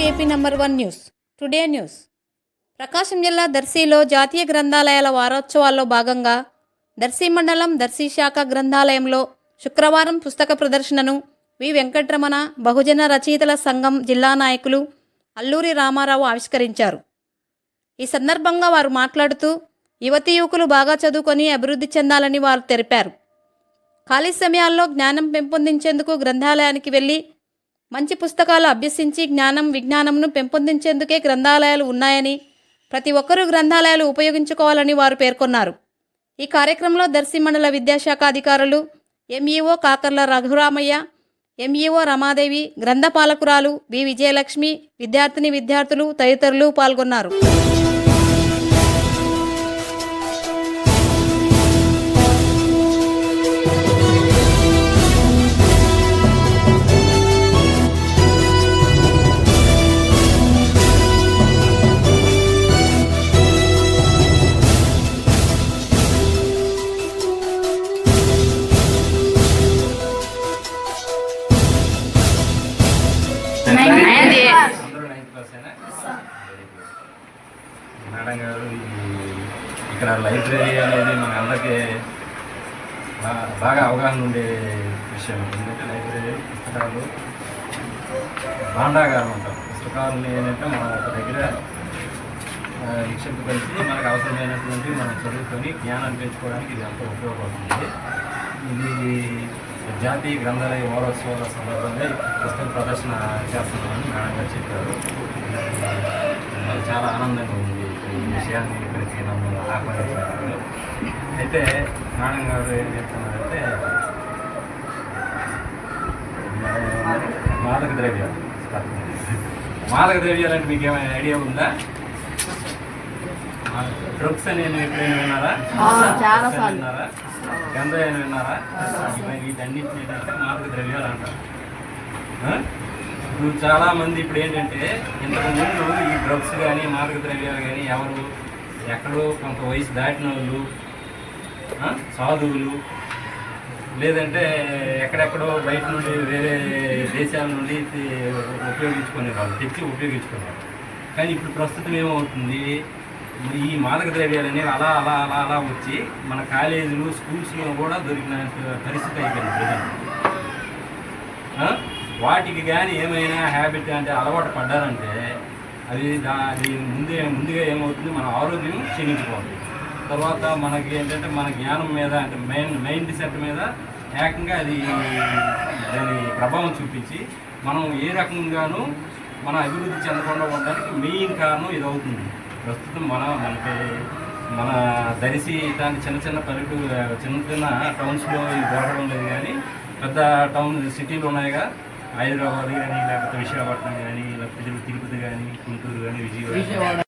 AP number one news. Today news. Prakasam జిల్లా దర్శిలో జాతీయ గ్రంథాలయాల వారోత్సవాల్లో భాగంగా దర్శి మండలం దర్శి శాఖ గ్రంథాలయంలో శుక్రవారం పుస్తక ప్రదర్శనను వి. వెంకటరమణ బహుజన రచయితల సంఘం జిల్లా నాయకులు అల్లూరి రామారావు ఆవిష్కరించారు. ఈ సందర్భంగా వారు మాట్లాడుతూ యువతి యువకులు బాగా చదువుకొని అభివృద్ధి చెందాలని వారు తెలిపారు. ఖాళీ సమయాల్లో జ్ఞానం పెంపొందించేందుకు గ్రంథాలయానికి వెళ్ళి మంచి పుస్తకాలు అభ్యసించి జ్ఞానం విజ్ఞానంను పెంపొందించేందుకే గ్రంథాలయాలు ఉన్నాయని ప్రతి ఒక్కరూ గ్రంథాలయాలు ఉపయోగించుకోవాలని వారు పేర్కొన్నారు. ఈ కార్యక్రమంలో దర్శి మండల విద్యాశాఖ అధికారులు ఎంఈఓ కాకర్ల రఘురామయ్య ఎంఈఓ రమాదేవి గ్రంథపాలకురాలు బి విజయలక్ష్మి విద్యార్థిని విద్యార్థులు తదితరులు పాల్గొన్నారు. మేడం గారు ఈ- ఇక్కడ లైబ్రరీ అనేది మన అందరికీ బాగా అవగాహన ఉండే విషయం. ఎందుకంటే లైబ్రరీ పుస్తకాలు భాండాగారం అంటాం. పుస్తకాలు ఏంటంటే మన ఒక దగ్గర నిక్షిప్త కలిసి మనకు అవసరమైనటువంటి మనం చదువుకొని జ్ఞానాన్ని పెంచుకోవడానికి ఇది ఎంతో ఉపయోగపడుతుంది. ఇది జాతీయ గ్రంథాలయ వారోత్సవాల సందర్భంగా ఈ పుస్తక ప్రదర్శన చేస్తున్నామని మేడం గారు చెప్పారు. చాలా ఆనందంగా ఉంది ఈ విషయాన్ని ఇక్కడికి నన్ను ఆహ్వానించారు అయితే మేడం గారు ఏం చెప్తున్నారంటే మాదక ద్రవ్యాలు. మాదక ద్రవ్యాలంటే మీకు ఏమైనా ఐడియా ఉందా? డ్రగ్స్ అని ఎప్పుడైనా విన్నారా? అని విన్నారా? విన్నారా? ఇవి- వీటన్నిటిని ఏంటంటే మాదక ద్రవ్యాలు అంటారు. ఆ? ఇప్పుడు చాలా మంది ఇప్పుడు ఏంటంటే ఇంతకు ముందు ఈ డ్రగ్స్ కానీ మాదక ద్రవ్యాలు కానీ ఎవరు? ఎక్కడో కొంత వయసు దాటిన వాళ్ళు? సాధువులు లేదంటే ఎక్కడెక్కడో బయట నుండి వేరే దేశాల నుండి ఉపయోగించుకునేవాళ్ళు తెచ్చి ఉపయోగించుకునేవాళ్ళు కానీ ఇప్పుడు ప్రస్తుతం ఏమవుతుంది? ఈ మాదక ద్రవ్యాలు అనేవి అలా అలా అలా అలా వచ్చి మన కాలేజీలు స్కూల్స్లో కూడా దొరికిన పరిస్థితి అయిపోయింది వాటికి కానీ ఏమైనా హ్యాబిట్ అంటే అలవాటు పడ్డారంటే అది దా అది ముందే ముందుగా ఏమవుతుంది? మన ఆరోగ్యం క్షీణించిపోతుంది. తర్వాత మనకి ఏంటంటే మన జ్ఞానం మీద అంటే మైండ్ మైండ్ సెట్ మీద ఏకంగా అది దాని ప్రభావం చూపించి మనం ఏ రకంగానూ మన అభివృద్ధి చెందకుండా ఉండడానికి మెయిన్ కారణం ఇది అవుతుంది ప్రస్తుతం మన మనకి మన దరిసి దాని చిన్న చిన్న పల్లెటూరు చిన్న చిన్న టౌన్స్లో ఇది దొరకడం లేదు కానీ పెద్ద టౌన్ సిటీలు ఉన్నాయిగా. హైదరాబాద్ కానీ లేకపోతే విశాఖపట్నం కానీ లేకపోతే తిరుపతి కానీ గుంటూరు కానీ. విజయవాడ.